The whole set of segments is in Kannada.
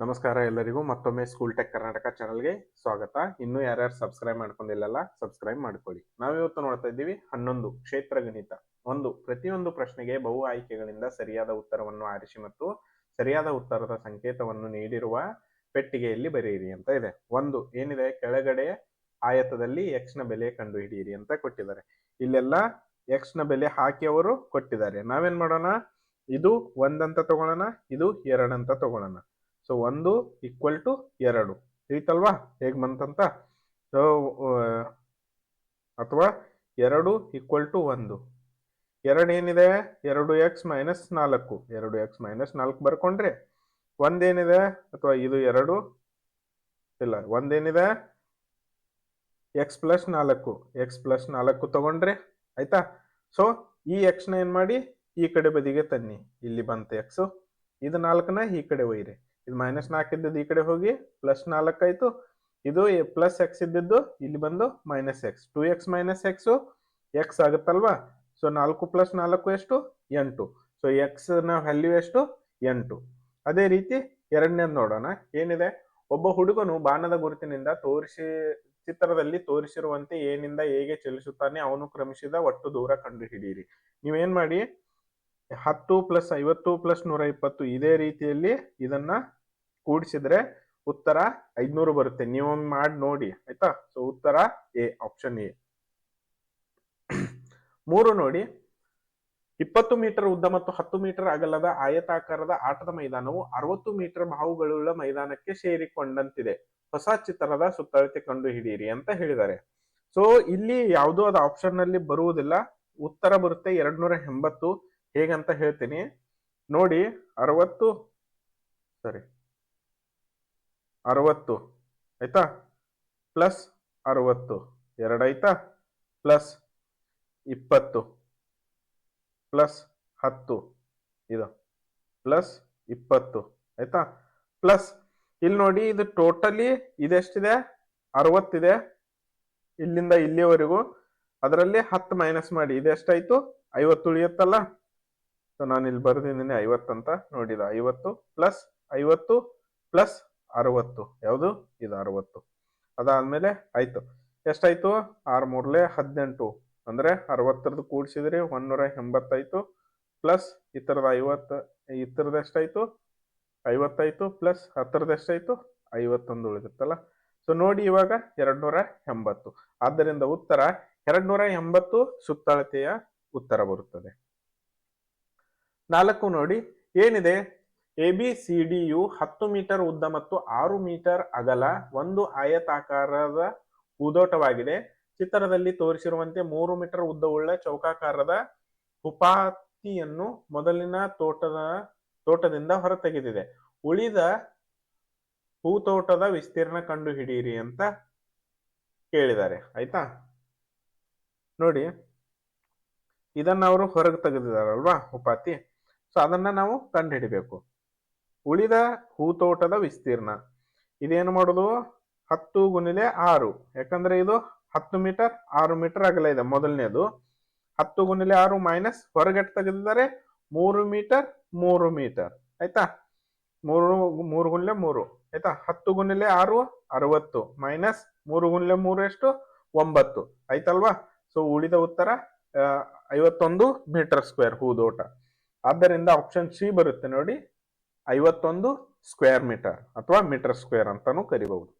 ನಮಸ್ಕಾರ ಎಲ್ಲರಿಗೂ. ಮತ್ತೊಮ್ಮೆ ಸ್ಕೂಲ್ ಟೆಕ್ ಕರ್ನಾಟಕ ಚಾನಲ್ಗೆ ಸ್ವಾಗತ. ಇನ್ನು ಯಾರ್ಯಾರು ಸಬ್ಸ್ಕ್ರೈಬ್ ಮಾಡ್ಕೊಂಡಿಲ್ಲಲ್ಲ ಸಬ್ಸ್ಕ್ರೈಬ್ ಮಾಡ್ಕೊಳ್ಳಿ. ನಾವಿವತ್ತು ನೋಡ್ತಾ ಇದ್ದೀವಿ ಹನ್ನೊಂದು ಕ್ಷೇತ್ರ ಗಣಿತ. ಒಂದು, ಪ್ರತಿಯೊಂದು ಪ್ರಶ್ನೆಗೆ ಬಹು ಆಯ್ಕೆಗಳಿಂದ ಸರಿಯಾದ ಉತ್ತರವನ್ನು ಆರಿಸಿ ಮತ್ತು ಸರಿಯಾದ ಉತ್ತರದ ಸಂಕೇತವನ್ನು ನೀಡಿರುವ ಪೆಟ್ಟಿಗೆಯಲ್ಲಿ ಬರೆಯಿರಿ ಅಂತ ಇದೆ. ಒಂದು, ಏನಿದೆ? ಕೆಳಗಡೆ ಆಯತದಲ್ಲಿ ಎಕ್ಸ್ನ ಬೆಲೆ ಕಂಡುಹಿಡಿಯಿರಿ ಅಂತ ಕೊಟ್ಟಿದ್ದಾರೆ. ಇಲ್ಲೆಲ್ಲ ಎಕ್ಸ್ನ ಬೆಲೆ ಹಾಕಿ ಅವರು ಕೊಟ್ಟಿದ್ದಾರೆ. ನಾವೇನ್ ಮಾಡೋಣ? ಇದು ಒಂದಂತ ತಗೊಳ್ಳೋಣ, ಇದು ಎರಡಂತ ತಗೊಳ್ಳೋಣ. ಸೊ ಒಂದು ಈಕ್ವಲ್ ಟು ಎರಡು. ಐತಲ್ವಾ? ಹೇಗೆ ಬಂತಂತ? ಸೊ ಅಥವಾ ಎರಡು ಈಕ್ವಲ್ ಟು ಒಂದು. ಎರಡು ಏನಿದೆ ಎರಡು ಎಕ್ಸ್ ಮೈನಸ್ ನಾಲ್ಕು. ಎರಡು ಎಕ್ಸ್ ಮೈನಸ್ ನಾಲ್ಕು ಬರ್ಕೊಂಡ್ರೆ ಒಂದೇನಿದೆ? ಅಥವಾ ಇದು ಎರಡು? ಇಲ್ಲ, ಒಂದೇನಿದೆ? ಎಕ್ಸ್ ಪ್ಲಸ್ ನಾಲ್ಕು. ಎಕ್ಸ್ ಪ್ಲಸ್ ನಾಲ್ಕು ತಗೊಂಡ್ರೆ ಆಯ್ತಾ? ಸೊ ಈ ಎಕ್ಸ್ನ ಏನು ಮಾಡಿ ಈ ಕಡೆ ಬದಿಗೆ ತನ್ನಿ. ಇಲ್ಲಿ ಬಂತು ಎಕ್ಸ್ ಇದು ನಾಲ್ಕನ ಈ ಕಡೆ ಒಯ್ರಿ ಇದು ಮೈನಸ್ ನಾಲ್ಕು ಇದ್ದದ್ದು ಈ ಕಡೆ ಹೋಗಿ ಪ್ಲಸ್ ನಾಲ್ಕು ಆಯ್ತು. ಇದು ಪ್ಲಸ್ ಎಕ್ಸ್ ಇದ್ದಿದ್ದು ಇಲ್ಲಿ ಬಂದು minus X two X minus X X ಆಗುತ್ತಲ್ವಾ? So ನಾಲ್ಕು ಪ್ಲಸ್ ನಾಲ್ಕು ಎಷ್ಟು? ಎಂಟು. ಸೊ ಎಕ್ಸ್ನ ವ್ಯಾಲ್ಯೂ ಎಷ್ಟು? ಎಂಟು. ಅದೇ ರೀತಿ ಎರಡನೇದು ನೋಡೋಣ. ಏನಿದೆ? ಒಬ್ಬ ಹುಡುಗನು ಬಾಣದ ಗುರುತಿನಿಂದ ತೋರಿಸಿ, ಚಿತ್ರದಲ್ಲಿ ತೋರಿಸಿರುವಂತೆ ಏನಿಂದ ಹೇಗೆ ಚಲಿಸುತ್ತಾನೆ ಅವನು ಕ್ರಮಿಸಿದ ಒಟ್ಟು ದೂರ ಕಂಡುಹಿಡಿಯಿರಿ. ನೀವೇನ್ ಮಾಡಿ? ಹತ್ತು ಪ್ಲಸ್ ಐವತ್ತು ಪ್ಲಸ್ ನೂರ ಇಪ್ಪತ್ತು, ಇದೇ ರೀತಿಯಲ್ಲಿ ಇದನ್ನ ಕೂಡಿಸಿದ್ರೆ ಉತ್ತರ ಐದ್ನೂರು ಬರುತ್ತೆ. ನೀವು ಮಾಡಿ ನೋಡಿ, ಆಯ್ತಾ? ಸೊ ಉತ್ತರ ಎ ಆಪ್ಷನ್ ಎ. ಮೂರು ನೋಡಿ. ಇಪ್ಪತ್ತು ಮೀಟರ್ ಉದ್ದ ಮತ್ತು ಹತ್ತು ಮೀಟರ್ ಅಗಲದ ಆಯತಾಕಾರದ ಆಟದ ಮೈದಾನವು ಅರವತ್ತು ಮೀಟರ್ ಬಾಹುಗಳುಳ್ಳ ಮೈದಾನಕ್ಕೆ ಸೇರಿಕೊಂಡಂತಿದೆ. ಹೊಸ ಚಿತ್ರದ ಸುತ್ತಳತೆ ಕಂಡು ಹಿಡಿಯಿರಿ ಅಂತ ಹೇಳಿದ್ದಾರೆ. ಸೊ ಇಲ್ಲಿ ಯಾವುದೋ ಅದು ಆಪ್ಷನ್ನಲ್ಲಿ ಬರುವುದಿಲ್ಲ. ಉತ್ತರ ಬರುತ್ತೆ ಎರಡ್ ನೂರ ಎಂಬತ್ತು. ಹೇಗಂತ ಹೇಳ್ತೀನಿ. ನೋಡಿ, ಅರವತ್ತು ಸರಿ ಅರವತ್ತು. ಆಯಿತಾ? ಪ್ಲಸ್ ಅರವತ್ತು. ಎರಡಾಯ್ತಾ ಪ್ಲಸ್ ಇಪ್ಪತ್ತು. ಪ್ಲಸ್ ಹತ್ತು. ಇದು. ಪ್ಲಸ್ ಇಪ್ಪತ್ತು. ಆಯಿತಾ? ಪ್ಲಸ್ ಇಲ್ಲಿ ನೋಡಿ, ಇದು ಟೋಟಲಿ ಇದೆಷ್ಟಿದೆ? ಅರವತ್ತಿದೆ. ಇಲ್ಲಿಂದ ಇಲ್ಲಿವರೆಗೂ. ಅದರಲ್ಲಿ ಹತ್ತು ಮೈನಸ್ ಮಾಡಿ. ಇದೆಷ್ಟಾಯ್ತು ಐವತ್ತು ಉಳಿಯುತ್ತಲ್ಲ? ಸೊ ನಾನು ಇಲ್ಲಿ ಬರೆದಿದ್ದೀನಿ ಐವತ್ತಂತ ನೋಡಿದ. ಐವತ್ತು ಪ್ಲಸ್ ಐವತ್ತು ಪ್ಲಸ್ ಅರವತ್ತು. ಯಾವುದು? ಇದು ಅರವತ್ತು. ಅದಾದ್ಮೇಲೆ ಆಯ್ತು. ಎಷ್ಟಾಯಿತು? ಆರು ಮೂರಲೆ ಹದಿನೆಂಟು. ಅಂದ್ರೆ ಅರವತ್ತರದ್ದು ಕೂಡಿಸಿದ್ರಿ ಒಂದೂರ ಎಂಬತ್ತಾಯಿತು ಪ್ಲಸ್ ಈ ಥರದ ಐವತ್ತು ಈ ಥರದ ಎಷ್ಟಾಯ್ತು? ಐವತ್ತಾಯ್ತು ಪ್ಲಸ್ ಹತ್ತರದ ಎಷ್ಟಾಯ್ತು? ಐವತ್ತೊಂದು ಉಳಿದಿತ್ತಲ್ಲ? ಸೊ ನೋಡಿ ಇವಾಗ ಎರಡು ನೂರ ಎಂಬತ್ತು. ಆದ್ದರಿಂದ ಉತ್ತರ ಎರಡ್ ನೂರ ಎಂಬತ್ತು ಸುತ್ತಳತೆಯ ಉತ್ತರ ಬರುತ್ತದೆ. ನಾಲ್ಕು ನೋಡಿ. ಏನಿದೆ? ಎ ಬಿ ಸಿ ಡಿ ಯು ಹತ್ತು ಮೀಟರ್ ಉದ್ದ ಮತ್ತು ಆರು ಮೀಟರ್ ಅಗಲ ಒಂದು ಆಯತಾಕಾರದ ಉದೋಟವಾಗಿದೆ ಚಿತ್ರದಲ್ಲಿ ತೋರಿಸಿರುವಂತೆ ಮೂರು ಮೀಟರ್ ಉದ್ದವುಳ್ಳ ಚೌಕಾಕಾರದ ಉಪಾತಿಯನ್ನು ಮೊದಲಿನ ತೋಟದ, ತೋಟದಿಂದ ಹೊರತೆಗೆದಿದೆ. ಉಳಿದ ಹೂತೋಟದ ವಿಸ್ತೀರ್ಣ ಕಂಡು ಹಿಡಿಯಿರಿ ಅಂತ ಕೇಳಿದ್ದಾರೆ. ಆಯ್ತಾ? ನೋಡಿ, ಇದನ್ನ ಅವರು ಹೊರಗೆ ತೆಗೆದಿದಾರಲ್ವಾ ಉಪಾತಿ ಸೊ ಅದನ್ನ ನಾವು ಕಂಡು ಹಿಡಿಬೇಕು ಉಳಿದ ಹೂತೋಟದ ವಿಸ್ತೀರ್ಣ. ಇದೇನು ಮಾಡೋದು? ಹತ್ತು ಗುಣಿಲೆ ಆರು. ಯಾಕಂದ್ರೆ ಇದು ಹತ್ತು ಮೀಟರ್, ಆರು ಮೀಟರ್ ಅಗಲ ಇದೆ ಮೊದಲನೇದು. ಹತ್ತು ಗುಣಿಲೆ ಆರು ಮೈನಸ್ ಹೊರಗಟ್ಟು ತೆಗೆದಿದ್ದಾರೆ, ಮೂರು ಮೀಟರ್ ಮೂರು ಮೀಟರ್. ಆಯ್ತಾ? ಮೂರು ಮೂರು ಗುಣಿಲೆ ಮೂರು. ಆಯ್ತಾ? ಹತ್ತು ಗುಣಿಲೆ ಆರು, ಅರವತ್ತು. ಮೈನಸ್ ಮೂರು ಗುಣಿಲೆ ಮೂರು ಎಷ್ಟು? ಒಂಬತ್ತು. ಆಯ್ತಲ್ವಾ? ಸೊ ಉಳಿದ ಉತ್ತರ ಐವತ್ತೊಂದು ಮೀಟರ್ ಸ್ಕ್ವೇರ್ ಹೂದೋಟ ಆದ್ದರಿಂದ ಆಪ್ಷನ್ ಸಿ ಬರುತ್ತೆ ನೋಡಿ. ಐವತ್ತೊಂದು ಸ್ಕ್ವೇರ್ ಮೀಟರ್ ಅಥವಾ ಮೀಟರ್ ಸ್ಕ್ವೇರ್ ಅಂತಾನು ಕರಿಬಹುದು.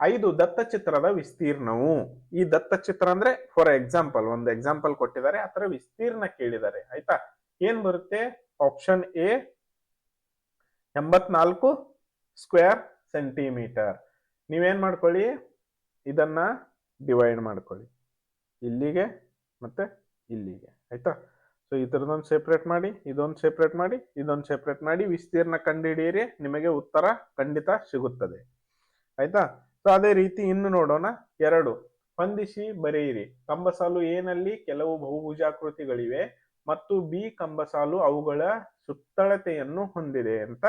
ಐದು ದತ್ತಚಿತ್ರದ ವಿಸ್ತೀರ್ಣವು, ಈ ದತ್ತಚಿತ್ರ ಅಂದ್ರೆ ಫಾರ್ ಎಕ್ಸಾಂಪಲ್ ಒಂದು ಎಕ್ಸಾಂಪಲ್ ಕೊಟ್ಟಿದ್ದಾರೆ ಅದರ ವಿಸ್ತೀರ್ಣ ಕೇಳಿದ್ದಾರೆ, ಆಯ್ತಾ? ಏನ್ ಬರುತ್ತೆ? ಆಪ್ಷನ್ ಎ ಎಂಬತ್ನಾಲ್ಕು ಸ್ಕ್ವೇರ್ ಸೆಂಟಿಮೀಟರ್ ನೀವೇನ್ ಮಾಡ್ಕೊಳ್ಳಿ? ಇದನ್ನ ಡಿವೈಡ್ ಮಾಡ್ಕೊಳ್ಳಿ. ಇಲ್ಲಿಗೆ ಮತ್ತೆ ಇಲ್ಲಿಗೆ, ಆಯ್ತಾ? ಸೊ ಇದ್ರದೊಂದು ಸೆಪ್ರೇಟ್ ಮಾಡಿ, ಇದೊಂದು ಸೆಪ್ರೇಟ್ ಮಾಡಿ, ಇದೊಂದು ಸೆಪ್ರೇಟ್ ಮಾಡಿ ವಿಸ್ತೀರ್ಣ ಕಂಡುಹಿಡಿಯಿರಿ, ನಿಮಗೆ ಉತ್ತರ ಖಂಡಿತ ಸಿಗುತ್ತದೆ. ಆಯ್ತಾ? ಸೊ ಅದೇ ರೀತಿ ಇನ್ನು ನೋಡೋಣ. ಎರಡು, ಹೊಂದಿಸಿ ಬರೆಯಿರಿ. ಕಂಬಸಾಲು ಎನಲ್ಲಿ ಕೆಲವು ಬಹುಭುಜಾಕೃತಿಗಳಿವೆ ಮತ್ತು ಬಿ ಕಂಬಸಾಲು ಅವುಗಳ ಸುತ್ತಳತೆಯನ್ನು ಹೊಂದಿದೆ ಅಂತ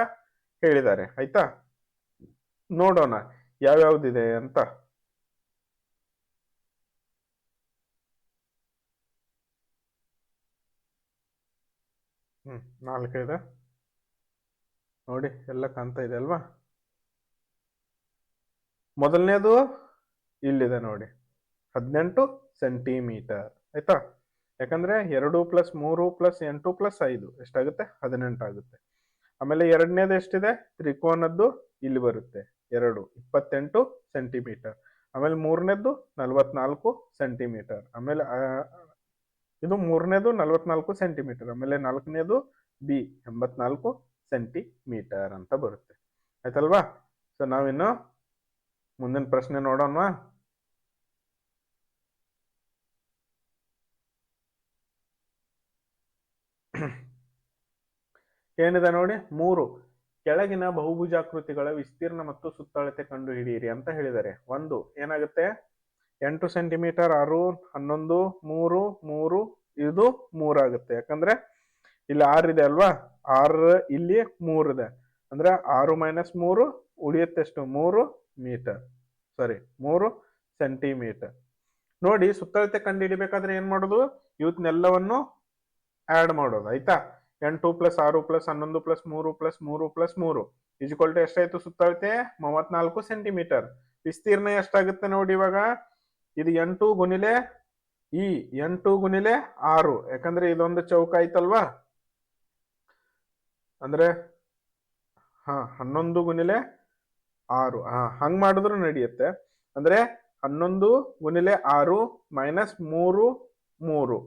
ಹೇಳಿದ್ದಾರೆ. ಆಯ್ತಾ? ನೋಡೋಣ ಯಾವ್ಯಾವ್ದಿದೆ ಅಂತ. ಹ್ಮ್ ನಾಲ್ಕೈದ ನೋಡಿ, ಎಲ್ಲ ಕಾಣ್ತಾ ಇದೆ ಅಲ್ವಾ? ಮೊದಲನೇದು ಇಲ್ಲಿದೆ ನೋಡಿ. ಹದಿನೆಂಟು ಸೆಂಟಿಮೀಟರ್. ಆಯ್ತಾ? ಯಾಕಂದ್ರೆ ಎರಡು ಪ್ಲಸ್ ಮೂರು ಪ್ಲಸ್ ಎಂಟು ಪ್ಲಸ್ ಐದು. ಎಷ್ಟಾಗುತ್ತೆ? ಹದಿನೆಂಟು ಆಗುತ್ತೆ. ಆಮೇಲೆ ಎರಡನೇದು ಎಷ್ಟಿದೆ? ತ್ರಿಕೋನದ್ದು ಇಲ್ಲಿ ಬರುತ್ತೆ. ಎರಡು, ಇಪ್ಪತ್ತೆಂಟು ಸೆಂಟಿಮೀಟರ್. ಆಮೇಲೆ ಮೂರನೇದ್ದು ನಲವತ್ನಾಲ್ಕು ಸೆಂಟಿಮೀಟರ್. ಆಮೇಲೆ ಇದು ಮೂರನೇದು ನಲವತ್ನಾಲ್ಕು ಸೆಂಟಿಮೀಟರ್ ಆಮೇಲೆ ನಾಲ್ಕನೇದು ಬಿ ಎಂಬತ್ನಾಲ್ಕು ಸೆಂಟಿಮೀಟರ್ ಅಂತ ಬರುತ್ತೆ. ಆಯ್ತಲ್ವಾ? ಸೊ ನಾವಿನ್ನು ಮುಂದಿನ ಪ್ರಶ್ನೆ ನೋಡೋಣವಾ ಏನಿದೆ ನೋಡಿ? ಮೂರು, ಕೆಳಗಿನ ಬಹುಭುಜಾಕೃತಿಗಳ ವಿಸ್ತೀರ್ಣ ಮತ್ತು ಸುತ್ತಳತೆ ಕಂಡು ಹಿಡಿಯಿರಿ ಅಂತ ಹೇಳಿದ್ದಾರೆ. ಒಂದು, ಏನಾಗುತ್ತೆ? ಎಂಟು ಸೆಂಟಿಮೀಟರ್ ಆರು, ಹನ್ನೊಂದು, ಮೂರು ಮೂರು ಯಾಕಂದ್ರೆ ಇಲ್ಲಿ ಆರ್ ಇದೆ ಅಲ್ವಾ? ಆರ್ ಇಲ್ಲಿ ಮೂರ್ ಇದೆ. ಅಂದ್ರೆ ಆರು ಮೈನಸ್ ಮೂರು ಉಳಿಯುತ್ತೆ ಎಷ್ಟು? ಮೂರು ಮೀಟರ್ ಸಾರಿ ಮೂರು ಸೆಂಟಿಮೀಟರ್ ನೋಡಿ, ಸುತ್ತಳತೆ ಕಂಡುಹಿಡಿಬೇಕಾದ್ರೆ ಏನ್ ಮಾಡೋದು? ಇವತ್ನೆಲ್ಲವನ್ನು ಆಡ್ ಮಾಡೋದು, ಆಯ್ತಾ? ಎಂಟು ಪ್ಲಸ್ ಆರು ಪ್ಲಸ್ ಹನ್ನೊಂದು ಪ್ಲಸ್ ಮೂರು ಪ್ಲಸ್ ಮೂರು ಪ್ಲಸ್ ಮೂರು. ಇಜ್ಕೊಲ್ ಎಷ್ಟಾಯ್ತು ಸುತ್ತಳತೆ? ಮೂವತ್ನಾಲ್ಕು ಸೆಂಟಿಮೀಟರ್ ವಿಸ್ತೀರ್ಣ ಎಷ್ಟಾಗುತ್ತೆ ನೋಡಿ ಇವಾಗ? ಇದು ಎಂಟು ಗುಣಿಲೆ ಈ ಎಂಟು ಗುಣಿಲೆ ಆರು. ಯಾಕಂದ್ರೆ ಇದೊಂದು ಚೌಕ ಆಯ್ತಲ್ವಾ? ಅಂದ್ರೆ, ಹ, ಹನ್ನೊಂದು ಗುಣಿಲೆ ಆರು. ಹಾ, ಹಂಗ್ ಮಾಡಿದ್ರು ನಡೆಯುತ್ತೆ. ಅಂದ್ರೆ, ಹನ್ನೊಂದು ಗುಣಿಲೆ ಆರು ಮೈನಸ್ ಮೂರು ಮೂರು.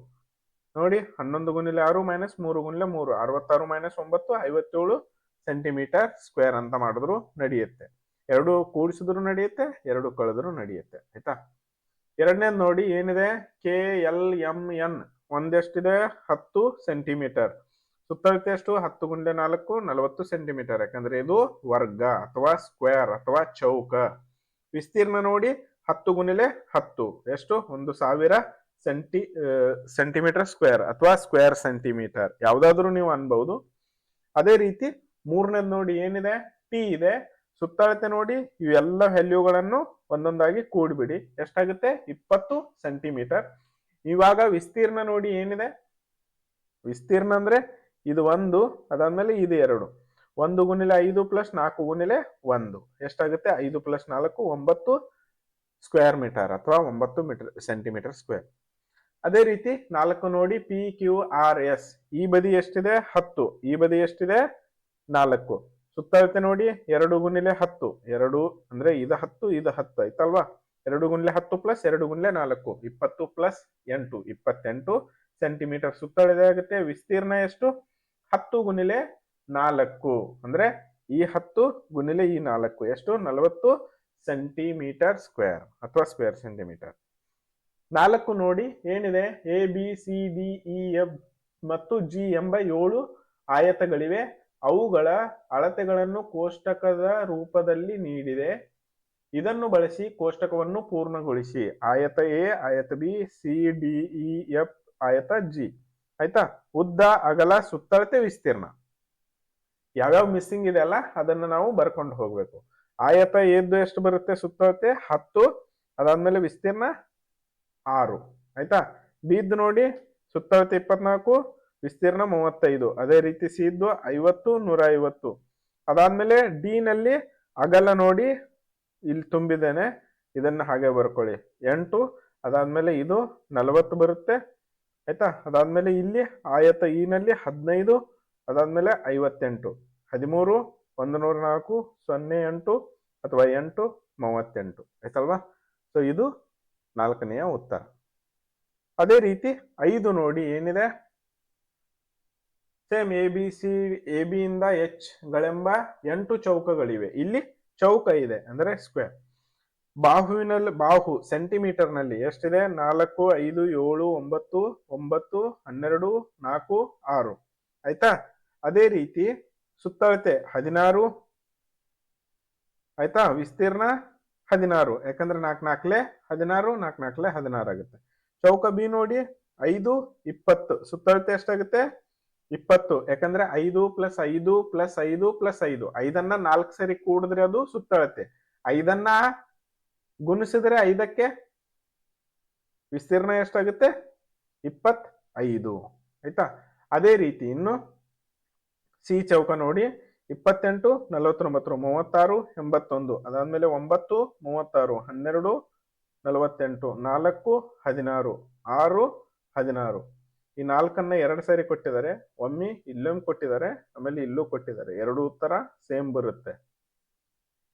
ನೋಡಿ, ಹನ್ನೊಂದು ಗುಣಿಲೆ ಆರು ಮೈನಸ್ ಮೂರು ಗುಣಿಲೆ ಮೂರು. ಅರವತ್ತಾರು ಮೈನಸ್ ಒಂಬತ್ತು, ಐವತ್ತೇಳು ಸೆಂಟಿಮೀಟರ್ ಸ್ಕ್ವೇರ್ ಅಂತ ಮಾಡಿದ್ರು ನಡೆಯುತ್ತೆ. ಎರಡು ಕೂಡಿಸಿದ್ರು ನಡೆಯುತ್ತೆ, ಎರಡು ಕಳೆದ್ರು ನಡೆಯುತ್ತೆ. ಆಯ್ತಾ? ಎರಡನೇದು ನೋಡಿ ಏನಿದೆ? ಕೆ ಎಲ್ ಎಂ ಎನ್ ಒಂದೆಷ್ಟಿದೆ? ಹತ್ತು ಸೆಂಟಿಮೀಟರ್. ಸುತ್ತಳತೆ ಎಷ್ಟು? ಹತ್ತು ಗುಂಡೆ ನಾಲ್ಕು, ನಲವತ್ತು ಸೆಂಟಿಮೀಟರ್. ಯಾಕಂದ್ರೆ ಇದು ವರ್ಗ ಅಥವಾ ಸ್ಕ್ವೇರ್ ಅಥವಾ ಚೌಕ. ವಿಸ್ತೀರ್ಣ ನೋಡಿ, ಹತ್ತು ಗುಣಿಲೆ ಹತ್ತು. ಎಷ್ಟು? ಒಂದು ಸಾವಿರ ಸೆಂಟಿ ಸೆಂಟಿಮೀಟರ್ ಸ್ಕ್ವೇರ್ ಅಥವಾ ಸ್ಕ್ವೇರ್ ಸೆಂಟಿಮೀಟರ್. ಯಾವ್ದಾದ್ರು ನೀವು ಅನ್ಬಹುದು ಅದೇ ರೀತಿ ಮೂರನೇದು ನೋಡಿ ಏನಿದೆ? ಟಿ ಇದೆ. ಸುತ್ತಳತೆ ನೋಡಿ ಇವೆಲ್ಲ ವ್ಯಾಲ್ಯೂಗಳನ್ನು ಒಂದೊಂದಾಗಿ ಕೂಡಿಬಿಡಿ. ಎಷ್ಟಾಗುತ್ತೆ? ಇಪ್ಪತ್ತು ಸೆಂಟಿಮೀಟರ್ ಇವಾಗ ವಿಸ್ತೀರ್ಣ ನೋಡಿ ಏನಿದೆ? ವಿಸ್ತೀರ್ಣ ಅಂದ್ರೆ ಇದು ಒಂದು, ಅದಾದ್ಮೇಲೆ ಇದು ಎರಡು. ಒಂದು ಗುಣಿಲೆ ಐದು ಪ್ಲಸ್ ನಾಲ್ಕು ಗುಣಿಲೆ ಒಂದು. ಎಷ್ಟಾಗುತ್ತೆ? ಐದು ಪ್ಲಸ್ ನಾಲ್ಕು, ಒಂಬತ್ತು ಸ್ಕ್ವೇರ್ ಮೀಟರ್ ಅಥವಾ ಒಂಬತ್ತು ಮೀಟರ್ ಸೆಂಟಿಮೀಟರ್ ಸ್ಕ್ವೇರ್ ಅದೇ ರೀತಿ ನಾಲ್ಕು ನೋಡಿ ಪಿ ಕ್ಯೂ ಆರ್ ಎಸ್ ಈ ಬದಿ ಎಷ್ಟಿದೆ? ಹತ್ತು. ಈ ಬದಿ ಎಷ್ಟಿದೆ? ನಾಲ್ಕು. ಸುತ್ತಳತೆ ನೋಡಿ ಎರಡು ಗುಣಿಲೆ ಹತ್ತು. ಎರಡು ಅಂದ್ರೆ ಇದು ಹತ್ತು ಇದು ಹತ್ತು ಆಯ್ತಲ್ವಾ? ಎರಡು ಗುಣಿಲೆ ಹತ್ತು ಪ್ಲಸ್ ಎರಡು ಗುಣಿಲೆ ನಾಲ್ಕು. ಇಪ್ಪತ್ತು ಪ್ಲಸ್ ಎಂಟು. ಇಪ್ಪತ್ತೆಂಟು ಸೆಂಟಿಮೀಟರ್ ಸುತ್ತಳತೆ ಆಗುತ್ತೆ. ವಿಸ್ತೀರ್ಣ ಎಷ್ಟು? ಹತ್ತು ಗುಣಿಲೆ ನಾಲ್ಕು. ಅಂದ್ರೆ ಈ ಹತ್ತು ಗುಣಿಲೆ ಈ ನಾಲ್ಕು. ಎಷ್ಟು? ನಲವತ್ತು ಸೆಂಟಿಮೀಟರ್ ಸ್ಕ್ವೇರ್ ಅಥವಾ ಸ್ಕ್ವೇರ್ ಸೆಂಟಿಮೀಟರ್ ನಾಲ್ಕು ನೋಡಿ ಏನಿದೆ? A B C D E F ಮತ್ತು ಜಿ ಎಂಬ ಏಳು ಆಯತಗಳಿವೆ. ಅವುಗಳ ಅಳತೆಗಳನ್ನು ಕೋಷ್ಟಕದ ರೂಪದಲ್ಲಿ ನೀಡಿದೆ. ಇದನ್ನು ಬಳಸಿ ಕೋಷ್ಟಕವನ್ನು ಪೂರ್ಣಗೊಳಿಸಿ. ಆಯತ ಎ, ಆಯತ B, C, D, E, F, ಆಯತ ಜಿ. ಆಯ್ತಾ? ಉದ್ದ, ಅಗಲ, ಸುತ್ತಳತೆ, ವಿಸ್ತೀರ್ಣ. ಯಾವ್ಯಾವ ಮಿಸ್ಸಿಂಗ್ ಇದೆ ಅಲ್ಲ, ಅದನ್ನ ನಾವು ಬರ್ಕೊಂಡು ಹೋಗ್ಬೇಕು. ಆಯತ ಎದ್ದು ಎಷ್ಟು ಬರುತ್ತೆ ಸುತ್ತಳತೆ? ಹತ್ತು. ಅದಾದ್ಮೇಲೆ ವಿಸ್ತೀರ್ಣ ಆರು. ಆಯ್ತಾ? ಬಿದ್ದು ನೋಡಿ, ಸುತ್ತಳತೆ ಇಪ್ಪತ್ನಾಲ್ಕು. ವಿಸ್ತೀರ್ಣ ಮೂವತ್ತೈದು. ಅದೇ ರೀತಿ ಸಿ ಇದ್ದು ಐವತ್ತು, ನೂರ ಐವತ್ತು. ಅದಾದ್ಮೇಲೆ ಡಿ ನಲ್ಲಿ ಅಗಲ ನೋಡಿ ಇಲ್ಲಿ ತುಂಬಿದ್ದೇನೆ. ಇದನ್ನ ಹಾಗೆ ಬರ್ಕೊಳ್ಳಿ. ಎಂಟು, ಅದಾದ್ಮೇಲೆ ಇದು ನಲವತ್ತು ಬರುತ್ತೆ. ಆಯ್ತಾ? ಅದಾದ್ಮೇಲೆ ಇಲ್ಲಿ ಆಯತ ಇ ನಲ್ಲಿ ಹದಿನೈದು, ಅದಾದ್ಮೇಲೆ ಐವತ್ತೆಂಟು. ಹದಿಮೂರು ಒಂದು ನೂರ ನಾಲ್ಕು, ಸೊನ್ನೆ ಎಂಟು ಅಥವಾ ಎಂಟು, ಮೂವತ್ತೆಂಟು. ಆಯ್ತಲ್ವಾ? ಸೊ ಇದು ನಾಲ್ಕನೆಯ ಉತ್ತರ. ಅದೇ ರೀತಿ ಐದು ನೋಡಿ ಏನಿದೆ? Same A B C A B ಇಂದ ಎಚ್ ಗಳೆಂಬ ಎಂಟು ಚೌಕಗಳಿವೆ. ಇಲ್ಲಿ ಚೌಕ ಇದೆ, ಅಂದ್ರೆ ಸ್ಕ್ವೇರ್ ಬಾಹುವಿನಲ್ಲಿ, ಬಾಹು ಸೆಂಟಿಮೀಟರ್ನಲ್ಲಿ ಎಷ್ಟಿದೆ? ನಾಲ್ಕು, ಐದು, ಏಳು, ಒಂಬತ್ತು ಒಂಬತ್ತು, ಹನ್ನೆರಡು, ನಾಲ್ಕು, ಆರು. ಆಯ್ತಾ? ಅದೇ ರೀತಿ ಸುತ್ತಳತೆ ಹದಿನಾರು, ಆಯ್ತಾ? ವಿಸ್ತೀರ್ಣ ಹದಿನಾರು. ಯಾಕಂದ್ರೆ ನಾಲ್ಕು ನಾಲ್ಕಲೆ ಹದಿನಾರು, ನಾಲ್ಕು ನಾಲ್ಕಲೆ ಹದಿನಾರು ಆಗುತ್ತೆ. ಚೌಕ ಬಿ ನೋಡಿ, ಐದು, ಇಪ್ಪತ್ತು. ಸುತ್ತಳತೆ ಎಷ್ಟಾಗುತ್ತೆ? ಇಪ್ಪತ್ತು. ಯಾಕಂದ್ರೆ ಐದು ಪ್ಲಸ್ ಐದು ಪ್ಲಸ್ ಐದು ಪ್ಲಸ್ ಐದು. ಐದನ್ನ ನಾಲ್ಕು ಸರಿ ಕೂಡಿದ್ರೆ ಅದು ಸುತ್ತಳತೆ. ಐದನ್ನ ಗುಣಿಸಿದ್ರೆ ಐದಕ್ಕೆ ವಿಸ್ತೀರ್ಣ ಎಷ್ಟಾಗುತ್ತೆ? ಇಪ್ಪತ್ ಐದು ಆಯ್ತಾ? ಅದೇ ರೀತಿ ಇನ್ನು ಸಿ ಚೌಕ ನೋಡಿ. ಇಪ್ಪತ್ತೆಂಟು, ನಲವತ್ತೊಂಬತ್ತು, ಮೂವತ್ತಾರು, ಎಂಬತ್ತೊಂದು. ಅದಾದ್ಮೇಲೆ ಒಂಬತ್ತು, ಮೂವತ್ತಾರು, ಹನ್ನೆರಡು, ನಲವತ್ತೆಂಟು, ನಾಲ್ಕು, ಹದಿನಾರು, ಆರು, ಹದಿನಾರು. ಈ ನಾಲ್ಕನ್ನ ಎರಡು ಸಾರಿ ಕೊಟ್ಟಿದ್ದಾರೆ. ಒಮ್ಮಿ ಇಲ್ಲೊಮ್ಮೆ ಕೊಟ್ಟಿದ್ದಾರೆ, ಆಮೇಲೆ ಇಲ್ಲೂ ಕೊಟ್ಟಿದ್ದಾರೆ. ಎರಡು ಉತ್ತರ, ಸೇಮ್ ಬರುತ್ತೆ.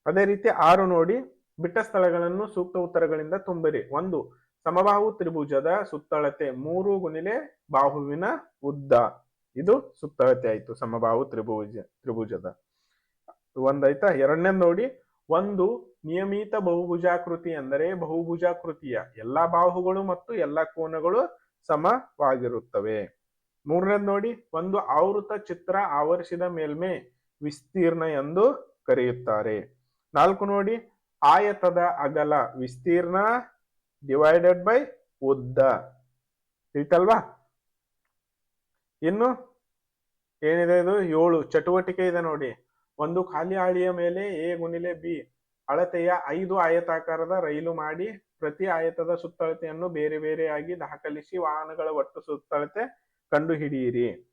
ಅದೇ ರೀತಿ ಆರು ನೋಡಿ ಬಿಟ್ಟ ಸ್ಥಳಗಳನ್ನು ಸೂಕ್ತ ಉತ್ತರಗಳಿಂದ ತುಂಬಿರಿ. ಒಂದು, ಸಮಬಾಹು ತ್ರಿಭುಜದ ಸುತ್ತಳತೆ ಮೂರು ಗುಣಿಲೆ ಬಾಹುವಿನ ಉದ್ದ. ಇದು ಸುತ್ತಳತೆ ಆಯ್ತು, ಸಮಬಾಹು ತ್ರಿಭುಜ, ತ್ರಿಭುಜದ. ಒಂದಾಯ್ತಾ ಎರಡನೇ ನೋಡಿ, ಒಂದು ನಿಯಮಿತ ಬಹುಭುಜಾಕೃತಿ ಅಂದರೆ ಬಹುಭುಜಾಕೃತಿಯ ಎಲ್ಲಾ ಬಾಹುಗಳು ಮತ್ತು ಎಲ್ಲಾ ಕೋನಗಳು ಸಮವಾಗಿರುತ್ತವೆ. ಮೂರನೇದು ನೋಡಿ, ಒಂದು ಆವೃತ ಚಿತ್ರ ಆವರಿಸಿದ ಮೇಲ್ಮೆ ವಿಸ್ತೀರ್ಣ ಎಂದು ಕರೆಯುತ್ತಾರೆ. ನಾಲ್ಕು ನೋಡಿ, ಆಯತದ ಅಗಲ ವಿಸ್ತೀರ್ಣ ಡಿವೈಡೆಡ್ ಬೈ ಉದ್ದ. ತಿಳಿತಲ್ವಾ? ಇನ್ನು ಏನಿದೆ ಇದು? ಏಳು ಚಟುವಟಿಕೆ ಇದೆ ನೋಡಿ. ಒಂದು ಖಾಲಿ ಹಾಳಿಯ ಮೇಲೆ ಎ ಗುಣಿಲೆ ಬಿ. ಅಳತೆಯ ಐದು ಆಯತಾಕಾರದ ರೈಲು ಮಾಡಿ ಪ್ರತಿ ಆಯತದ ಸುತ್ತಳತೆಯನ್ನು ಬೇರೆ ಬೇರೆಯಾಗಿ ದಾಖಲಿಸಿ ವಾಹನಗಳ ಒಟ್ಟು ಸುತ್ತಳತೆ ಕಂಡು ಹಿಡಿಯಿರಿ.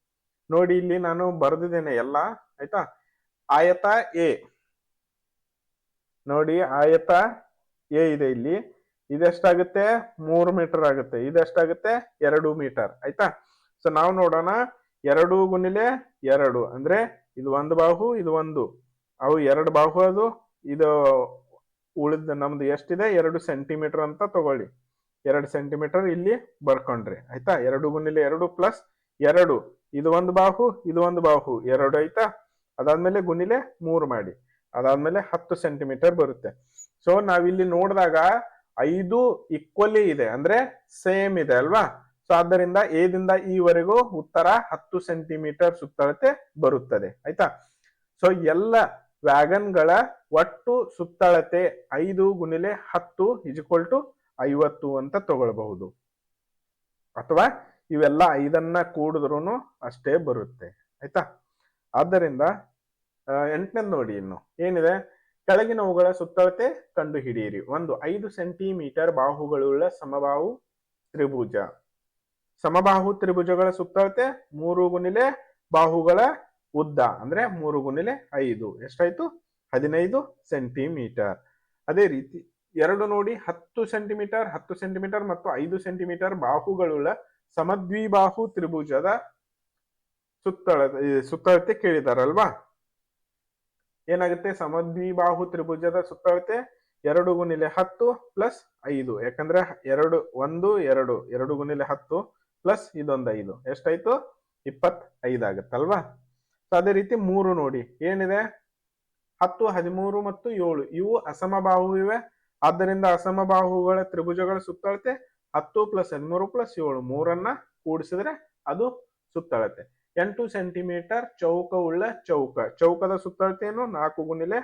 ನೋಡಿ ಇಲ್ಲಿ ನಾನು ಬರೆದಿದ್ದೇನೆ ಎಲ್ಲ, ಆಯ್ತಾ? ಆಯತ ಎ. ನೋಡಿ ಆಯತ ಎ ಇದೆ ಇಲ್ಲಿ. ಇದೆಷ್ಟಾಗುತ್ತೆ? ಮೂರು ಮೀಟರ್ ಆಗುತ್ತೆ. ಇದೆಷ್ಟಾಗುತ್ತೆ? ಎರಡು ಮೀಟರ್, ಆಯ್ತಾ? ಸೊ ನಾವು ನೋಡೋಣ. ಎರಡು ಗುಣಿಲೆ ಎರಡು, ಅಂದ್ರೆ ಇದು ಒಂದು ಬಾಹು, ಇದು ಒಂದು. ಅವು ಎರಡು ಬಾಹು ಅದು ಇದು ಉಳಿದ ನಮ್ದು ಎಷ್ಟಿದೆ? ಎರಡು ಸೆಂಟಿಮೀಟರ್ ಅಂತ ತಗೊಳ್ಳಿ. ಎರಡು ಸೆಂಟಿಮೀಟರ್ ಇಲ್ಲಿ ಬರ್ಕೊಂಡ್ರಿ, ಆಯ್ತಾ? ಎರಡು ಗುಣಿಲೆ ಎರಡು ಪ್ಲಸ್ ಎರಡು. ಇದು ಒಂದು ಬಾಹು, ಇದು ಒಂದು ಬಾಹು. ಎರಡು ಆಯ್ತಾ? ಅದಾದ್ಮೇಲೆ ಗುಣಿಲೆ ಮೂರು ಮಾಡಿ. ಅದಾದ್ಮೇಲೆ ಹತ್ತು ಸೆಂಟಿಮೀಟರ್ ಬರುತ್ತೆ. ಸೊ ನಾವಿಲ್ಲಿ ನೋಡಿದಾಗ ಐದು ಈಕ್ವಲಿ ಇದೆ, ಅಂದ್ರೆ ಸೇಮ್ ಇದೆ ಅಲ್ವಾ? ಸೊ ಆದ್ದರಿಂದ ಎದಿಂದ ಈವರೆಗೂ ಉತ್ತರ ಹತ್ತು ಸೆಂಟಿಮೀಟರ್ ಸುತ್ತಳತೆ ಬರುತ್ತದೆ, ಆಯ್ತಾ? ಸೊ ಎಲ್ಲ ವ್ಯಾಗನ್ಗಳ ಒಟ್ಟು ಸುತ್ತಳತೆ ಐದು ಗುಣಿಲೆ ಹತ್ತು ಇಜ್ಕೊಲ್ ಟು ಐವತ್ತು ಅಂತ ತಗೊಳ್ಬಹುದು. ಅಥವಾ ಇವೆಲ್ಲ ಐದನ್ನ ಕೂಡಿದ್ರು ಅಷ್ಟೇ ಬರುತ್ತೆ. ಆಯ್ತಾ? ಆದ್ದರಿಂದ ಎಂಟನೇದು ನೋಡಿ ಇನ್ನು. ಏನಿದೆ? ಕೆಳಗಿನವುಗಳ ಸುತ್ತಳತೆ ಕಂಡು ಹಿಡಿಯಿರಿ ಒಂದು, ಐದು ಸೆಂಟಿಮೀಟರ್ ಬಾಹುಗಳುಳ್ಳ ಸಮಬಾಹು ತ್ರಿಭುಜ. ಸಮಬಾಹು ತ್ರಿಭುಜಗಳ ಸುತ್ತಳತೆ ಮೂರು ಗುಣಿಲೆ ಬಾಹುಗಳ ಉದ್ದ ಅಂದ್ರೆ ಮೂರು ಗುಣಿಲೆ ಐದು. ಎಷ್ಟಾಯ್ತು? ಹದಿನೈದು ಸೆಂಟಿಮೀಟರ್. ಅದೇ ರೀತಿ ಎರಡು ನೋಡಿ ಹತ್ತು ಸೆಂಟಿಮೀಟರ್ ಹತ್ತು ಸೆಂಟಿಮೀಟರ್ ಮತ್ತು ಐದು ಸೆಂಟಿಮೀಟರ್ ಬಾಹುಗಳುಳ್ಳ ಸಮದ್ವಿಬಾಹು ತ್ರಿಭುಜದ ಸುತ್ತಳ ಸುತ್ತಳತೆ ಕೇಳಿದಾರಲ್ವಾ? ಏನಾಗುತ್ತೆ? ಸಮದ್ವಿಬಾಹು ತ್ರಿಭುಜದ ಸುತ್ತಳತೆ ಎರಡು ಗುಣಿಲೆ ಹತ್ತು ಪ್ಲಸ್ ಐದು. ಯಾಕಂದ್ರೆ ಎರಡು, ಒಂದು, ಎರಡು ಎರಡು ಗುಣಿಲೆ ಹತ್ತು ಪ್ಲಸ್ ಇದೊಂದು ಐದು. ಎಷ್ಟಾಯ್ತು? ಇಪ್ಪತ್ ಐದಾಗತ್ತಲ್ವಾ ಸೊ ಅದೇ ರೀತಿ ಮೂರು ನೋಡಿ. ಏನಿದೆ? ಹತ್ತು, ಹದಿಮೂರು ಮತ್ತು ಏಳು. ಇವು ಅಸಮಬಾಹು ಇವೆ. ಆದ್ದರಿಂದ ಅಸಮಬಾಹುಗಳ ತ್ರಿಭುಜಗಳ ಸುತ್ತಳತೆ ಹತ್ತು ಪ್ಲಸ್ ಹದಿಮೂರು ಪ್ಲಸ್ ಏಳು. ಮೂರನ್ನ ಕೂಡಿಸಿದ್ರೆ ಅದು ಸುತ್ತಳತೆ. ಎಂಟು ಸೆಂಟಿಮೀಟರ್ ಚೌಕವುಳ್ಳ ಚೌಕ. ಚೌಕದ ಸುತ್ತಳತೆಯನ್ನು ನಾಲ್ಕು ಗುಣಿಲೆ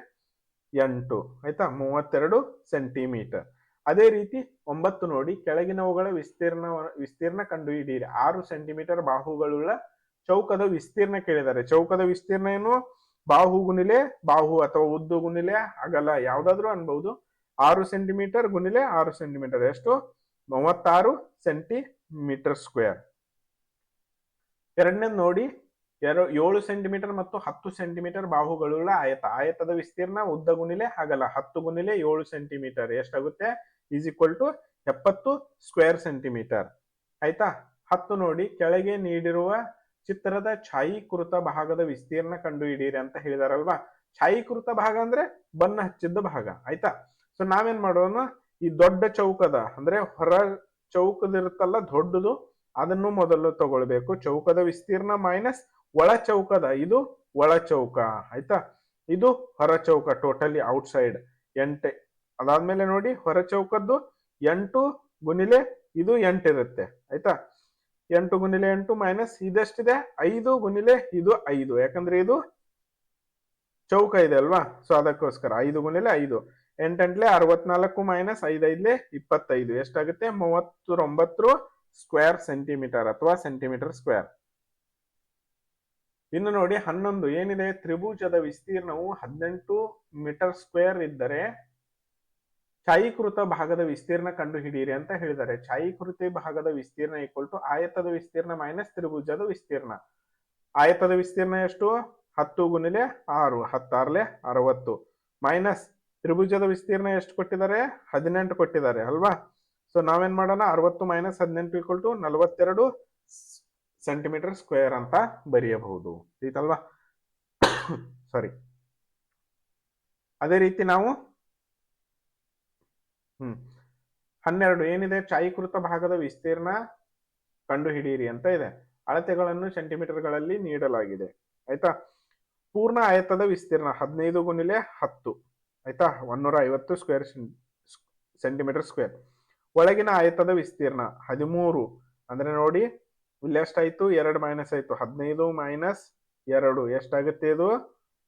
ಎಂಟು. ಆಯ್ತಾ? ಮೂವತ್ತೆರಡು ಸೆಂಟಿಮೀಟರ್. ಅದೇ ರೀತಿ ಒಂಬತ್ತು ನೋಡಿ. ಕೆಳಗಿನವುಗಳ ವಿಸ್ತೀರ್ಣ ವಿಸ್ತೀರ್ಣ ಕಂಡುಹಿಡಿಯಿರಿ. ಆರು ಸೆಂಟಿಮೀಟರ್ ಬಾಹುಗಳುಳ್ಳ ಚೌಕದ ವಿಸ್ತೀರ್ಣ ಕೇಳಿದ್ದಾರೆ. ಚೌಕದ ವಿಸ್ತೀರ್ಣ ಏನು? ಬಾಹು ಗುಣಿಲೆ, ಬಾಹು ಅಥವಾ ಉದ್ದು ಗುಣಿಲೆ, ಅಗಲ ಯಾವ್ದಾದ್ರು ಅನ್ಬಹುದು ಆರು ಸೆಂಟಿಮೀಟರ್ ಗುಣಿಲೆ ಆರು ಸೆಂಟಿಮೀಟರ್. ಎಷ್ಟು? ಮೂವತ್ತಾರು ಸೆಂಟಿಮೀಟರ್ ಸ್ಕ್ವೇರ್. ಎರಡನೇದು ನೋಡಿ. ಎರ ಏಳು ಸೆಂಟಿಮೀಟರ್ ಮತ್ತು ಹತ್ತು ಸೆಂಟಿಮೀಟರ್ ಬಾಹುಗಳುಳ್ಳ ಆಯತ. ಆಯತದ ವಿಸ್ತೀರ್ಣ ಉದ್ದ ಗುಣಿಲೆ ಆಗಲ್ಲ ಹತ್ತು ಗುಣಿಲೆ, ಏಳು ಸೆಂಟಿಮೀಟರ್. ಎಷ್ಟಾಗುತ್ತೆ? ಈಸ್ ಈಕ್ವಲ್ ಟು ಎಪ್ಪತ್ತು ಸ್ಕ್ವೇರ್ ಸೆಂಟಿಮೀಟರ್. ಆಯ್ತಾ? ಹತ್ತು ನೋಡಿ. ಕೆಳಗೆ ನೀಡಿರುವ ಚಿತ್ರದ ಛಾಯೀಕೃತ ಭಾಗದ ವಿಸ್ತೀರ್ಣ ಕಂಡು ಹಿಡೀರಿ ಅಂತ ಹೇಳಿದಾರಲ್ವಾ? ಛಾಯೀಕೃತ ಭಾಗ ಅಂದ್ರೆ ಬಣ್ಣ ಹಚ್ಚಿದ್ದ ಭಾಗ, ಆಯ್ತಾ? ಸೊ ನಾವೇನ್ ಮಾಡೋಣ? ಈ ದೊಡ್ಡ ಚೌಕದ, ಅಂದ್ರೆ ಹೊರ ಚೌಕದಿರುತ್ತಲ್ಲ, ದೊಡ್ಡದು, ಅದನ್ನು ಮೊದಲು ತಗೊಳ್ಬೇಕು. ಚೌಕದ ವಿಸ್ತೀರ್ಣ ಮೈನಸ್ ಒಳ ಚೌಕದ, ಇದು ಒಳ ಚೌಕ, ಆಯ್ತಾ? ಇದು ಹೊರ ಚೌಕ ಟೋಟಲಿ ಔಟ್ ಸೈಡ್ ಎಂಟೆ, ಅದಾದ್ಮೇಲೆ ನೋಡಿ, ಹೊರ ಚೌಕದ್ದು ಎಂಟು ಗುನಿಲೆ ಇದು ಎಂಟಿರುತ್ತೆ, ಆಯ್ತಾ? ಎಂಟು ಗುಣಿಲೆ ಎಂಟು ಮೈನಸ್ ಇದೆಷ್ಟಿದೆ? ಐದು ಗುಣಿಲೆ ಇದು ಐದು. ಯಾಕಂದ್ರೆ ಇದು ಚೌಕ ಇದೆ ಅಲ್ವಾ? ಸೊ ಅದಕ್ಕೋಸ್ಕರ ಐದು ಗುಣಿಲೆ ಐದು. ಎಂಟೆಂಟ್ಲೆ ಅರವತ್ನಾಲ್ಕು ಮೈನಸ್ ಐದೈದ್ಲೆ ಇಪ್ಪತ್ತೈದು. ಎಷ್ಟಾಗುತ್ತೆ? ಮೂವತ್ತೊಂಬತ್ತು ಸ್ಕ್ವೇರ್ ಸೆಂಟಿಮೀಟರ್ ಅಥವಾ ಸೆಂಟಿಮೀಟರ್ ಸ್ಕ್ವೇರ್ ಇನ್ನು ನೋಡಿ ಹನ್ನೊಂದು ಏನಿದೆ? ತ್ರಿಭುಜದ ವಿಸ್ತೀರ್ಣವು ಹದಿನೆಂಟು ಮೀಟರ್ ಸ್ಕ್ವೇರ್ ಇದ್ದರೆ ಛಾಯೀಕೃತ ಭಾಗದ ವಿಸ್ತೀರ್ಣ ಕಂಡು ಹಿಡಿಯಿರಿ ಅಂತ ಹೇಳಿದ್ದಾರೆ. ಛಾಯೀಕೃತ ಭಾಗದ ವಿಸ್ತೀರ್ಣ ಈಕ್ವಲ್ ಟು ಆಯತದ ವಿಸ್ತೀರ್ಣ ಮೈನಸ್ ತ್ರಿಭುಜದ ವಿಸ್ತೀರ್ಣ. ಆಯತದ ವಿಸ್ತೀರ್ಣ ಎಷ್ಟು? ಹತ್ತು ಗುಣಿಲೆ ಆರು, ಹತ್ತಾರ್ಲೆ ಅರವತ್ತು. ಮೈನಸ್ ತ್ರಿಭುಜದ ವಿಸ್ತೀರ್ಣ ಎಷ್ಟು ಕೊಟ್ಟಿದ್ದಾರೆ? ಹದಿನೆಂಟು ಕೊಟ್ಟಿದ್ದಾರೆ ಅಲ್ವಾ? ಸೊ ನಾವೇನ್ ಮಾಡೋಣ? ಅರವತ್ತು ಮೈನಸ್ ಹದಿನೆಂಟು ಈಕ್ವಲ್ ಟು ನಲವತ್ತೆರಡು ಸೆಂಟಿಮೀಟರ್ ಸ್ಕ್ವೇರ್ ಅಂತ ಬರೆಯಬಹುದು. ಆಯ್ತಲ್ವಾ? ಸಾರಿ ಅದೇ ರೀತಿ ನಾವು ಹ್ಮ್. ಹನ್ನೆರಡು ಏನಿದೆ? ಛಾಯೀಕೃತ ಭಾಗದ ವಿಸ್ತೀರ್ಣ ಕಂಡು ಹಿಡಿಯಿರಿ ಅಂತ ಇದೆ. ಅಳತೆಗಳನ್ನು ಸೆಂಟಿಮೀಟರ್ಗಳಲ್ಲಿ ನೀಡಲಾಗಿದೆ. ಆಯ್ತಾ? ಪೂರ್ಣ ಆಯತದ ವಿಸ್ತೀರ್ಣ ಹದಿನೈದು ಗುಣಿಲೆ ಹತ್ತು. ಆಯ್ತಾ? ಒನ್ನೂರ ಐವತ್ತು ಸ್ಕ್ವೇರ್ ಸೆಂಟಿಮೀಟರ್ ಸ್ಕ್ವೇರ್ ಒಳಗಿನ ಆಯತದ ವಿಸ್ತೀರ್ಣ ಹದಿಮೂರು. ಅಂದ್ರೆ ನೋಡಿ, ಇಲ್ಲಿ ಎಷ್ಟಾಯ್ತು? ಎರಡು ಮೈನಸ್ ಆಯ್ತು. ಹದಿನೈದು ಮೈನಸ್ ಎರಡು. ಎಷ್ಟಾಗುತ್ತೆ ಇದು?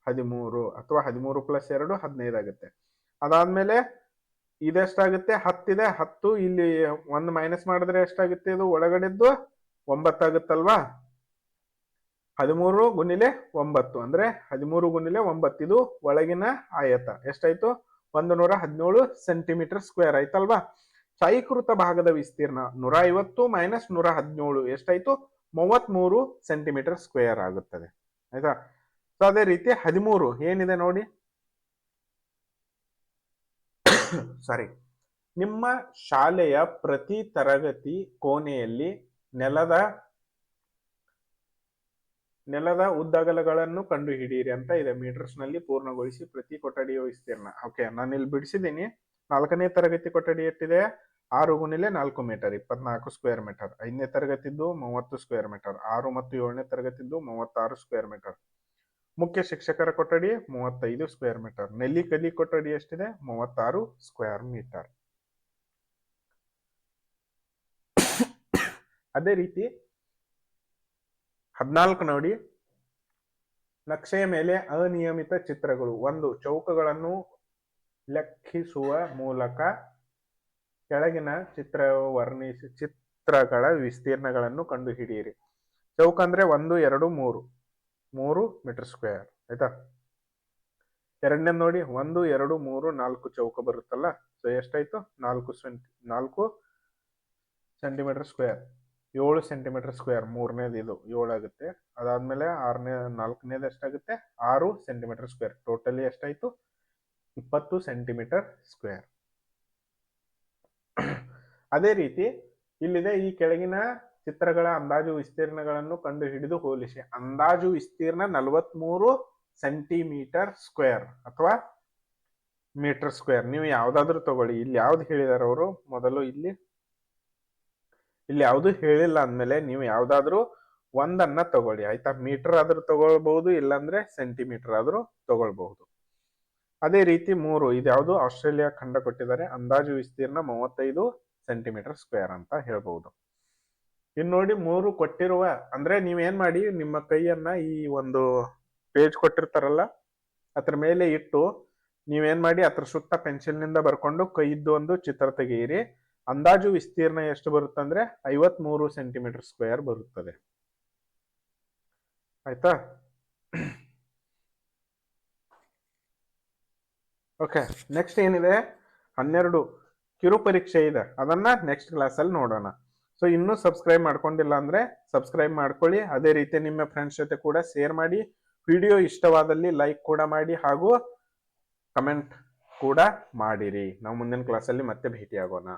ಹದಿಮೂರು. ಅಥವಾ ಹದಿಮೂರು ಪ್ಲಸ್ ಎರಡು, ಹದಿನೈದು ಆಗುತ್ತೆ. ಅದಾದ್ಮೇಲೆ ಇದೆಷ್ಟಾಗುತ್ತೆ? ಹತ್ತಿದೆ, ಹತ್ತು. ಇಲ್ಲಿ ಒಂದು ಮೈನಸ್ ಮಾಡಿದ್ರೆ ಎಷ್ಟಾಗುತ್ತೆ ಇದು? ಒಳಗಡೆದ್ದು ಒಂಬತ್ತಾಗುತ್ತಲ್ವಾ ಹದಿಮೂರು ಗುಣಿಲೆ ಒಂಬತ್ತು. ಅಂದ್ರೆ ಹದಿಮೂರು ಗುಣಿಲೆ ಒಂಬತ್ತು. ಇದು ಒಳಗಿನ ಆಯತ. ಎಷ್ಟಾಯ್ತು? ಒಂದು ನೂರ ಹದಿನೇಳು ಸೆಂಟಿಮೀಟರ್ ಸ್ಕ್ವೇರ್ ಆಯ್ತಲ್ವಾ? ಚಾಯಿಕೃತ ಭಾಗದ ವಿಸ್ತೀರ್ಣ ನೂರ ಐವತ್ತು ಮೈನಸ್ ನೂರ ಹದಿನೇಳು. ಎಷ್ಟಾಯ್ತು? ಮೂವತ್ಮೂರು ಸೆಂಟಿಮೀಟರ್ ಸ್ಕ್ವೇರ್ ಆಗುತ್ತದೆ. ಆಯ್ತಾ? ಸೊ ಅದೇ ರೀತಿ ಹದಿಮೂರು ಏನಿದೆ ನೋಡಿ? ಸಾರಿ ನಿಮ್ಮ ಶಾಲೆಯ ಪ್ರತಿ ತರಗತಿ ಕೋಣೆಯಲ್ಲಿ ನೆಲದ ನೆಲದ ಉದ್ದಗಲಗಳನ್ನು ಕಂಡುಹಿಡಿಯಿರಿ ಅಂತ ಇದೆ. ಮೀಟರ್ಸ್ನಲ್ಲಿ ಪೂರ್ಣಗೊಳಿಸಿ ಪ್ರತಿ ಕೊಠಡಿಯ ವಿಸ್ತೀರ್ಣ ಓಕೆ ನಾನು ಇಲ್ಲಿ ಬಿಡಿಸಿದ್ದೀನಿ. ನಾಲ್ಕನೇ ತರಗತಿ ಕೊಠಡಿ ಎಷ್ಟಿದೆ? ಆರು ಗುಣಿಲೆ ನಾಲ್ಕು ಮೀಟರ್, ಇಪ್ಪತ್ನಾಲ್ಕು ಸ್ಕ್ವೇರ್ ಮೀಟರ್ ಐದನೇ ತರಗತಿದ್ದು ಮೂವತ್ತು ಸ್ಕ್ವೇರ್ ಮೀಟರ್ ಆರು ಮತ್ತು ಏಳನೇ ತರಗತಿದ್ದು ಮೂವತ್ತಾರು ಸ್ಕ್ವೇರ್ ಮೀಟರ್ ಮುಖ್ಯ ಶಿಕ್ಷಕರ ಕೊಠಡಿ ಮೂವತ್ತೈದು ಸ್ಕ್ವೇರ್ ಮೀಟರ್ ನೆಲ್ಲಿ ಕಲಿ ಕೊಠಡಿ ಎಷ್ಟಿದೆ? ಮೂವತ್ತಾರು ಸ್ಕ್ವೇರ್ ಮೀಟರ್ ಅದೇ ರೀತಿ ಹದಿನಾಲ್ಕು ನೋಡಿ. ನಕ್ಷೆಯ ಮೇಲೆ ಅನಿಯಮಿತ ಚಿತ್ರಗಳು. ಒಂದು, ಚೌಕಗಳನ್ನು ಲೆಕ್ಕಿಸುವ ಮೂಲಕ ಕೆಳಗಿನ ಚಿತ್ರ ವರ್ಣಿಸಿ ಚಿತ್ರಗಳ ವಿಸ್ತೀರ್ಣಗಳನ್ನು ಕಂಡುಹಿಡಿಯಿರಿ. ಚೌಕ ಅಂದ್ರೆ ಒಂದು, ಎರಡು, ಮೂರು. ಮೂರು ಮೀಟರ್ ಸ್ಕ್ವೇರ್, ಆಯ್ತಾ? ಎರಡನೇ ನೋಡಿ, ಒಂದು, ಎರಡು, ಮೂರು, ನಾಲ್ಕು ಚೌಕ ಬರುತ್ತಲ್ಲ? ಸೊ ಎಷ್ಟಾಯ್ತು? ನಾಲ್ಕು ಸೆಂಟಿ, ನಾಲ್ಕು ಸೆಂಟಿಮೀಟರ್ ಸ್ಕ್ವೇರ್ ಏಳು ಸೆಂಟಿಮೀಟರ್ ಸ್ಕ್ವೇರ್ ಮೂರನೇದು ಇದು, ಏಳು ಆಗುತ್ತೆ. ಅದಾದ್ಮೇಲೆ ಆರನೇ, ನಾಲ್ಕನೇದು ಎಷ್ಟಾಗುತ್ತೆ? ಆರು ಸೆಂಟಿಮೀಟರ್ ಸ್ಕ್ವೇರ್ ಟೋಟಲಿ ಎಷ್ಟಾಯ್ತು? ಇಪ್ಪತ್ತು ಸೆಂಟಿಮೀಟರ್ ಸ್ಕ್ವೇರ್ ಅದೇ ರೀತಿ, ಇಲ್ಲಿದೆ ಈ ಕೆಳಗಿನ ಚಿತ್ರಗಳ ಅಂದಾಜು ವಿಸ್ತೀರ್ಣಗಳನ್ನು ಕಂಡು ಹಿಡಿದು ಹೋಲಿಸಿ. ಅಂದಾಜು ವಿಸ್ತೀರ್ಣ ನಲವತ್ಮೂರು ಸೆಂಟಿಮೀಟರ್ ಸ್ಕ್ವೇರ್ ಅಥವಾ ಮೀಟರ್ ಸ್ಕ್ವೇರ್. ನೀವು ಯಾವ್ದಾದ್ರು ತಗೊಳ್ಳಿ. ಇಲ್ಲಿ ಯಾವ್ದು ಹೇಳಿದಾರೆ ಅವರು? ಮೊದಲು ಇಲ್ಲಿ. ಇಲ್ಲಿ ಯಾವುದು ಹೇಳಿಲ್ಲ ಅಂದ್ಮೇಲೆ ನೀವು ಯಾವ್ದಾದ್ರು ಒಂದನ್ನ ತಗೊಳ್ಳಿ. ಆಯ್ತಾ? ಮೀಟರ್ ಆದ್ರೂ ತಗೊಳ್ಬಹುದು, ಇಲ್ಲಾಂದ್ರೆ ಸೆಂಟಿಮೀಟರ್ ಆದ್ರೂ ತಗೊಳ್ಬಹುದು. ಅದೇ ರೀತಿ ಮೂರು. ಇದ್ಯಾವುದು ಆಸ್ಟ್ರೇಲಿಯಾ ಖಂಡ ಕೊಟ್ಟಿದ್ದಾರೆ. ಅಂದಾಜು ವಿಸ್ತೀರ್ಣ ಮೂವತ್ತೈದು ಸೆಂಟಿಮೀಟರ್ ಸ್ಕ್ವೇರ್ ಅಂತ ಹೇಳ್ಬಹುದು. ಇನ್ನು ನೋಡಿ ಮೂರು ಕೊಟ್ಟಿರುವ, ಅಂದ್ರೆ ನೀವೇನ್ ಮಾಡಿ, ನಿಮ್ಮ ಕೈಯನ್ನ ಈ ಒಂದು ಪೇಜ್ ಕೊಟ್ಟಿರ್ತಾರಲ್ಲ, ಅದ್ರ ಮೇಲೆ ಇಟ್ಟು ನೀವೇನ್ ಮಾಡಿ, ಅದ್ರ ಸುತ್ತ ಪೆನ್ಸಿಲ್ನಿಂದ ಬರ್ಕೊಂಡು ಕೈಯಿದ್ದು ಒಂದು ಚಿತ್ರ ತೆಗೆಯಿರಿ. ಅಂದಾಜು ವಿಸ್ತೀರ್ಣ ಎಷ್ಟು ಬರುತ್ತಂದ್ರೆ ಐವತ್ ಮೂರು ಸೆಂಟಿಮೀಟರ್ ಸ್ಕ್ವೇರ್ ಬರುತ್ತದೆ. ಆಯ್ತಾ? ಓಕೆ ನೆಕ್ಸ್ಟ್ ಏನಿದೆ? ಹನ್ನೆರಡು ಕಿರು ಪರೀಕ್ಷೆ ಇದೆ. ಅದನ್ನ ನೆಕ್ಸ್ಟ್ ಕ್ಲಾಸಲ್ಲಿ ನೋಡೋಣ. ಸೊ ಇನ್ನೂ ಸಬ್ಸ್ಕ್ರೈಬ್ ಮಾಡ್ಕೊಂಡಿಲ್ಲ ಅಂದ್ರೆ ಸಬ್ಸ್ಕ್ರೈಬ್ ಮಾಡ್ಕೊಳ್ಳಿ. ಅದೇ ರೀತಿ ನಿಮ್ಮ ಫ್ರೆಂಡ್ಸ್ ಜೊತೆ ಕೂಡ ಶೇರ್ ಮಾಡಿ. ವಿಡಿಯೋ ಇಷ್ಟವಾದಲ್ಲಿ ಲೈಕ್ ಕೂಡ ಮಾಡಿ ಹಾಗೂ ಕಮೆಂಟ್ ಕೂಡ ಮಾಡಿರಿ. ನಾವು ಮುಂದಿನ ಕ್ಲಾಸಲ್ಲಿ ಮತ್ತೆ ಭೇಟಿಯಾಗೋಣ.